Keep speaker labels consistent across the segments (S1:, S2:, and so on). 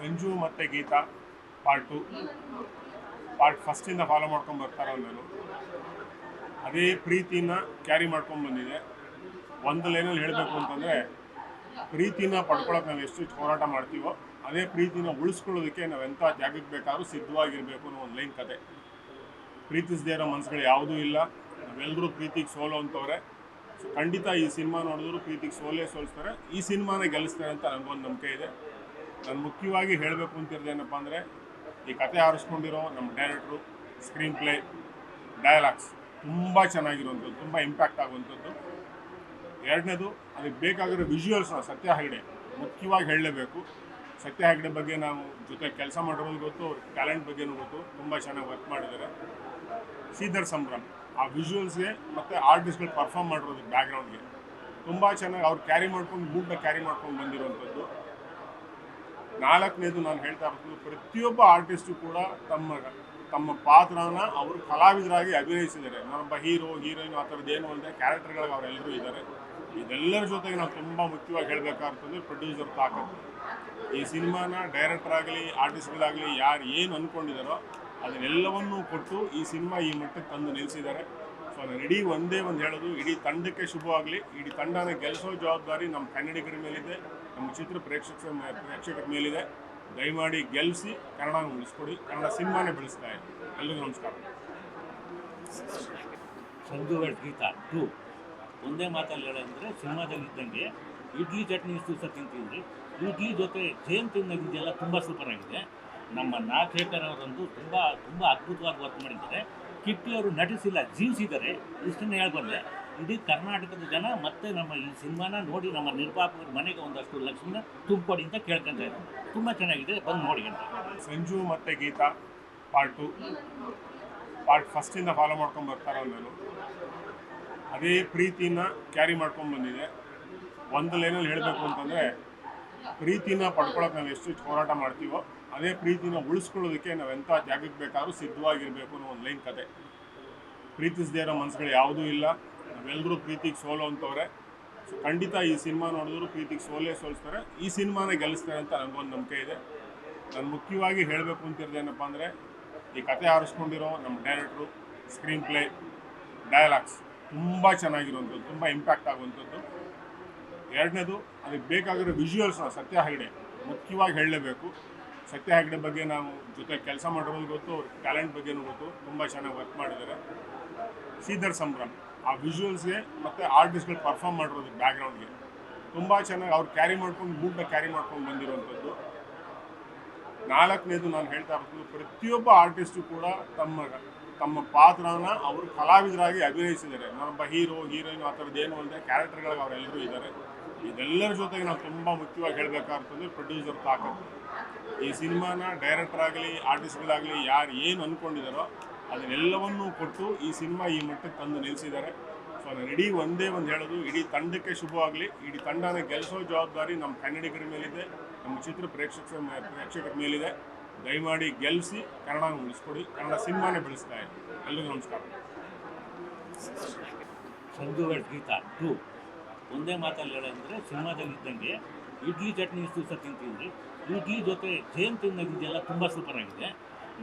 S1: ಸಂಜು ಮತ್ತು Geetha part part ಫಸ್ಟಿಂದ follow ಮಾಡ್ಕೊಂಡು ಬರ್ತಾರೋ ನಾನು ಅದೇ ಪ್ರೀತಿನ ಕ್ಯಾರಿ ಮಾಡ್ಕೊಂಡು ಬಂದಿದೆ. ಒಂದು ಲೈನಲ್ಲಿ ಹೇಳಬೇಕು ಅಂತಂದರೆ, ಪ್ರೀತಿನ ಪಡ್ಕೊಳಕ್ಕೆ ನಾವು ಎಷ್ಟು ಹೋರಾಟ ಮಾಡ್ತೀವೋ, ಅದೇ ಪ್ರೀತಿನ ಉಳಿಸ್ಕೊಳ್ಳೋದಕ್ಕೆ ನಾವು ಎಂಥ ಜಾಗಕ್ಕೆ ಬೇಕಾದರೂ ಸಿದ್ಧವಾಗಿರಬೇಕು ಅನ್ನೋ ಒಂದು ಲೈನ್ ಕತೆ. ಪ್ರೀತಿಸದೇ ಇರೋ ಮನಸ್ಸುಗಳು ಯಾವುದೂ ಇಲ್ಲ. ನಾವೆಲ್ಲರೂ ಪ್ರೀತಿಗೆ ಸೋಲೋ ಅಂತವ್ರೆ. ಸೊ ಖಂಡಿತ ಈ ಸಿನಿಮಾ ನೋಡಿದ್ರು ಪ್ರೀತಿಗೆ ಸೋಲೇ ಸೋಲಿಸ್ತಾರೆ. ಈ ಸಿನಿಮಾನೇ ಗೆಲ್ಲಿಸ್ತಾರೆ ಅಂತ ನನಗೊಂದು ನಂಬಿಕೆ ಇದೆ. ನಾನು ಮುಖ್ಯವಾಗಿ ಹೇಳಬೇಕು ಅಂತಿರೋದೇನಪ್ಪ ಅಂದರೆ, ಈ ಕತೆ ಆರಿಸ್ಕೊಂಡಿರೋ ನಮ್ಮ ಡೈರೆಕ್ಟ್ರು ಸ್ಕ್ರೀನ್ ಪ್ಲೇ ಡಯಲಾಗ್ಸ್ ತುಂಬ ಚೆನ್ನಾಗಿರುವಂಥದ್ದು, ತುಂಬ ಇಂಪ್ಯಾಕ್ಟ್ ಆಗುವಂಥದ್ದು. ಎರಡನೇದು, ಅದಕ್ಕೆ ಬೇಕಾಗಿರೋ ವಿಜುವಲ್ಸ್ನ ಸತ್ಯ ಹೆಗಡೆ ಮುಖ್ಯವಾಗಿ ಹೇಳಲೇಬೇಕು. ಸತ್ಯ ಹೆಗಡೆ ಬಗ್ಗೆ ನಾವು ಜೊತೆ ಕೆಲಸ ಮಾಡಿರೋದು ಗೊತ್ತು, ಅವ್ರ ಟ್ಯಾಲೆಂಟ್ ಬಗ್ಗೆನೂ ಗೊತ್ತು, ತುಂಬ ಚೆನ್ನಾಗಿ ವರ್ಕ್ ಮಾಡಿದ್ದಾರೆ. ಶ್ರೀಧರ್ ಸಂಭ್ರಮ್, ಆ ವಿಜುವಲ್ಸ್ಗೆ ಮತ್ತು ಆರ್ಟಿಸ್ಟ್ಗಳು ಪರ್ಫಾರ್ಮ್ ಮಾಡಿರೋದು ಬ್ಯಾಕ್ಗ್ರೌಂಡ್ಗೆ ತುಂಬ ಚೆನ್ನಾಗಿ ಅವ್ರು ಕ್ಯಾರಿ ಮಾಡ್ಕೊಂಡು, ಮೂಡ್ನ ಕ್ಯಾರಿ ಮಾಡ್ಕೊಂಡು ಬಂದಿರುವಂಥದ್ದು. ನಾಲ್ಕನೇದು ನಾನು ಹೇಳ್ತಾ ಇರ್ತೀನಿ ಪ್ರತಿಯೊಬ್ಬ ಆರ್ಟಿಸ್ಟು ಕೂಡ ತಮ್ಮ ತಮ್ಮ ಪಾತ್ರನ ಅವರು ಕಲಾವಿದರಾಗಿ ಅಭಿನಯಿಸಿದ್ದಾರೆ. ನಮ್ಮ ಹೀರೋ ಹೀರೋಯಿನ್ ಆ ಥರದ್ದು ಏನು ಅಂದರೆ ಕ್ಯಾರೆಕ್ಟರ್ಗಳಿಗೆ ಅವರೆಲ್ಲರೂ ಇದ್ದಾರೆ. ಇದೆಲ್ಲರ ಜೊತೆಗೆ ನಾವು ತುಂಬ ಮುಖ್ಯವಾಗಿ ಹೇಳಬೇಕಾಗ್ತದೆ ಪ್ರೊಡ್ಯೂಸರ್ ತಾಕತ್ತು. ಈ ಸಿನಿಮಾನ ಡೈರೆಕ್ಟರ್ ಆಗಲಿ ಆರ್ಟಿಸ್ಟ್ಗಳಾಗಲಿ ಯಾರು ಏನು ಅಂದ್ಕೊಂಡಿದ್ದಾರೋ ಅದನ್ನೆಲ್ಲವನ್ನೂ ಕೊಟ್ಟು ಈ ಸಿನಿಮಾ ಈ ಮಟ್ಟಕ್ಕೆ ತಂದು ನಿಲ್ಲಿಸಿದ್ದಾರೆ ಸೊ ನಾನು ಇಡೀ ಒಂದೇ ಒಂದು ಹೇಳೋದು, ಇಡೀ ತಂಡಕ್ಕೆ ಶುಭವಾಗಲಿ, ಇಡೀ ತಂಡನ ಗೆಲ್ಲಿಸೋ ಜವಾಬ್ದಾರಿ ನಮ್ಮ ಕನ್ನಡಿಗರ ಮೇಲಿದೆ. ನಮ್ಮ ಚಿತ್ರ ಪ್ರೇಕ್ಷಕ ಪ್ರೇಕ್ಷಕರ ಮೇಲಿದೆ. ದಯಮಾಡಿ ಗೆಲ್ಲಿಸಿ ಕನ್ನಡ ಉಳಿಸ್ಕೊಡಿ. ಕನ್ನಡ ಸಿನಿಮಾನೇ ಬೆಳೆಸ್ತಾ ಇದೆ ಎಲ್ರಿಗೂ ನಮಸ್ಕಾರ.
S2: ಸಂಜು ಗೀತ ಟು. ಒಂದೇ ಮಾತಲ್ಲಿ ಹೇಳಂದ್ರೆ ಸಿನಿಮಾದಲ್ಲಿ ಇದ್ದಂಗೆ ಇಡ್ಲಿ ಚಟ್ನಿ ಇಷ್ಟು ದಿವಸ ತಿಂತಿದ್ರಿ. ಇಡ್ಲಿ ಜೊತೆ ಜೇನ್ ತಿನ್ನೋದಿದೆಯಲ್ಲ ತುಂಬ ಸೂಪರ್ ಆಗಿದೆ. ನಮ್ಮ ನಾಗಶೇಖರ್ ಅವರಂದು ತುಂಬ ತುಂಬ ಅದ್ಭುತವಾಗಿ ವರ್ಕ್ ಮಾಡಿದ್ದಾರೆ. ಕಿಟ್ಟಿ ಅವರು ನಟಿಸಿಲ್ಲ, ಜೀವಿಸಿದ್ದಾರೆ. ಇಷ್ಟನ್ನು ಹೇಳ್ಬಂದೆ ಇಡೀ ಕರ್ನಾಟಕದ ಜನ ಮತ್ತೆ ನಮ್ಮ ಈ ಸಿನಿಮಾನ ನೋಡಿ ನಮ್ಮ ನಿರ್ಮಾಪಕರ ಮನೆಗೆ ಒಂದಷ್ಟು ಲಕ್ಷ್ಮಿನ ತುಂಬಿಕೊಡಿ ಅಂತ ಕೇಳ್ಕೊಂತ ಇದ್ದಾರೆ. ತುಂಬ ಚೆನ್ನಾಗಿದೆ, ಬಂದು ನೋಡಿ ಅಂತ.
S1: ಸಂಜು ಮತ್ತು ಗೀತಾ ಪಾರ್ಟ್ ಟು ಪಾರ್ಟ್ ಫಸ್ಟಿಂದ ಫಾಲೋ ಮಾಡ್ಕೊಂಡು ಬರ್ತಾರೋ ನಾನು ಅದೇ ಪ್ರೀತಿನ ಕ್ಯಾರಿ ಮಾಡ್ಕೊಂಡು ಬಂದಿದೆ. ಒಂದು ಲೈನಲ್ಲಿ ಹೇಳಬೇಕು ಅಂತಂದರೆ, ಪ್ರೀತಿನ ಪಡ್ಕೊಳಕ್ಕೆ ನಾವು ಎಷ್ಟು ಹೋರಾಟ ಮಾಡ್ತೀವೋ, ಅದೇ ಪ್ರೀತಿನ ಉಳಿಸ್ಕೊಳ್ಳೋದಕ್ಕೆ ನಾವು ಎಂಥ ಜಾಗಕ್ಕೆ ಬೇಕಾದ್ರೂ ಸಿದ್ಧವಾಗಿರಬೇಕು ಅನ್ನೋ ಒಂದು ಲೈನ್ ಕತೆ. ಪ್ರೀತಿಸದೇ ಇರೋ ಮನಸ್ಸುಗಳು ಯಾವುದೂ ಇಲ್ಲ. ನಾವೆಲ್ಲರೂ ಪ್ರೀತಿಗೆ ಸೋಲು ಅಂತವ್ರೆ. ಸೊ ಖಂಡಿತ ಈ ಸಿನಿಮಾ ನೋಡಿದ್ರು ಪ್ರೀತಿಗೆ ಸೋಲೇ ಸೋಲಿಸ್ತಾರೆ. ಈ ಸಿನಿಮಾನೇ ಗೆಲ್ಲಿಸ್ತಾರೆ ಅಂತ ನನಗೊಂದು ನಂಬಿಕೆ ಇದೆ. ನಾನು ಮುಖ್ಯವಾಗಿ ಹೇಳಬೇಕು ಅಂತಿರೋದೇನಪ್ಪ ಅಂದರೆ, ಈ ಕತೆ ಆರಿಸ್ಕೊಂಡಿರೋ ನಮ್ಮ ಡೈರೆಕ್ಟ್ರು, ಸ್ಕ್ರೀನ್ ಪ್ಲೇ ಡಯಲಾಗ್ಸ್ ತುಂಬ ಚೆನ್ನಾಗಿರುವಂಥದ್ದು, ತುಂಬ ಇಂಪ್ಯಾಕ್ಟ್ ಆಗುವಂಥದ್ದು. ಎರಡನೇದು, ಅದಕ್ಕೆ ಬೇಕಾಗಿರೋ ವಿಜುವಲ್ಸ್ನ ಸತ್ಯ ಹೆಗಡೆ ಮುಖ್ಯವಾಗಿ ಹೇಳಲೇಬೇಕು. ಸತ್ಯ ಹೆಗಡೆ ಬಗ್ಗೆ ನಾವು ಜೊತೆ ಕೆಲಸ ಮಾಡಿರೋದು ಗೊತ್ತು, ಅವ್ರ ಟ್ಯಾಲೆಂಟ್ ಬಗ್ಗೆನೂ ಗೊತ್ತು, ತುಂಬ ಚೆನ್ನಾಗಿ ವರ್ಕ್ ಮಾಡಿದ್ದಾರೆ. ಶ್ರೀಧರ್ ಸಂಭ್ರಮ್. ಆ ವಿಜುವಲ್ಸ್ಗೆ ಮತ್ತು ಆರ್ಟಿಸ್ಟ್ಗಳು ಪರ್ಫಾರ್ಮ್ ಮಾಡಿರೋದು ಬ್ಯಾಕ್ಗ್ರೌಂಡ್ಗೆ ತುಂಬ ಚೆನ್ನಾಗಿ ಅವ್ರು ಕ್ಯಾರಿ ಮಾಡ್ಕೊಂಡು ಮೂಡ್ನ ಕ್ಯಾರಿ ಮಾಡ್ಕೊಂಡು ಬಂದಿರುವಂಥದ್ದು. ನಾಲ್ಕನೇದು ನಾನು ಹೇಳ್ತಾ ಇರ್ತೀನಿ ಪ್ರತಿಯೊಬ್ಬ ಆರ್ಟಿಸ್ಟು ಕೂಡ ತಮ್ಮ ತಮ್ಮ ಪಾತ್ರನ ಅವರು ಕಲಾವಿದರಾಗಿ ಅಭಿನಯಿಸಿದ್ದಾರೆ. ನಾನೊಬ್ಬ ಹೀರೋ ಹೀರೋಯಿನ್ ಆ ಥರದ್ದು ಏನು ಅಂದರೆ ಕ್ಯಾರೆಕ್ಟರ್ಗಳಿಗೆ ಅವರೆಲ್ಲರೂ ಇದ್ದಾರೆ. ಇದೆಲ್ಲರ ಜೊತೆಗೆ ನಾವು ತುಂಬ ಮುಖ್ಯವಾಗಿ ಹೇಳಬೇಕಾಗ್ತದೆ ಪ್ರೊಡ್ಯೂಸರ್ ತಾಕತ್ತು ಈ ಸಿನಿಮಾನ ಡೈರೆಕ್ಟರ್ ಆಗಲಿ ಆರ್ಟಿಸ್ಟ್ಗಳಾಗಲಿ ಯಾರು ಏನು ಅಂದ್ಕೊಂಡಿದ್ದಾರೋ ಅದನ್ನೆಲ್ಲವನ್ನೂ ಕೊಟ್ಟು ಈ ಸಿನಿಮಾ ಈ ಮಟ್ಟಕ್ಕೆ ತಂದು ನಿಲ್ಲಿಸಿದ್ದಾರೆ ಸೊ ನಾನು ಇಡೀ ಒಂದೇ ಒಂದು ಹೇಳೋದು, ಇಡೀ ತಂಡಕ್ಕೆ ಶುಭವಾಗಲಿ. ಇಡೀ ತಂಡನ ಗೆಲ್ಲಿಸೋ ಜವಾಬ್ದಾರಿ ನಮ್ಮ ಕನ್ನಡಿಗರ ಮೇಲಿದೆ, ನಮ್ಮ ಚಿತ್ರ ಪ್ರೇಕ್ಷಕ, ಪ್ರೇಕ್ಷಕರ ಮೇಲಿದೆ. ದಯಮಾಡಿ ಗೆಲ್ಲಿಸಿ ಕನ್ನಡ ಉಳಿಸ್ಕೊಡಿ, ಕನ್ನಡ ಸಿನಿಮಾನೇ ಬೆಳೆಸ್ತಾ ಇದೆ ಎಲ್ರಿಗೂ ನಮಸ್ಕಾರ.
S2: Sanju weds Geetha two. ಒಂದೇ ಮಾತಲ್ಲಿ ಹೇಳಂದ್ರೆ ಸಿನಿಮಾದಲ್ಲಿ ಇದ್ದಂಗೆ ಇಡ್ಲಿ ಚಟ್ನಿ ಇಷ್ಟು ದಿವಸ ಇಡ್ಲಿ ಜೊತೆ ಜೇನ್ ತಿನ್ನೋದಿದೆಯಲ್ಲ ತುಂಬ ಸೂಪರ್ ಆಗಿದೆ.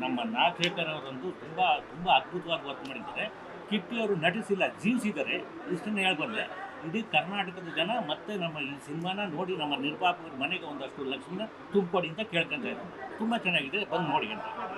S2: ನಮ್ಮ ನಾಗಶೇಖರ್ ಅವರಂತೂ ತುಂಬ ತುಂಬ ಅದ್ಭುತವಾಗಿ ವರ್ಕ್ ಮಾಡಿದ್ದಾರೆ. ಕಿಟ್ಟಿ ಅವರು ನಟಿಸಿಲ್ಲ, ಜೀವಿಸಿದ್ದಾರೆ. ಇಷ್ಟನ್ನು ಹೇಳ್ಬಂದೆ ಇಡೀ ಕರ್ನಾಟಕದ ಜನ ಮತ್ತೆ ನಮ್ಮ ಈ ಸಿನಿಮಾನ ನೋಡಿ ನಮ್ಮ ನಿರ್ಮಾಪಕರ ಮನೆಗೆ ಒಂದಷ್ಟು ಲಕ್ಷ್ಮಿನ ತುಂಬಿಕೊಡಿ ಅಂತ ಕೇಳ್ಕೊಂತ ಇದ್ದಾರೆ. ತುಂಬ ಚೆನ್ನಾಗಿದೆ, ಬಂದು ನೋಡಿ ಅಂತ.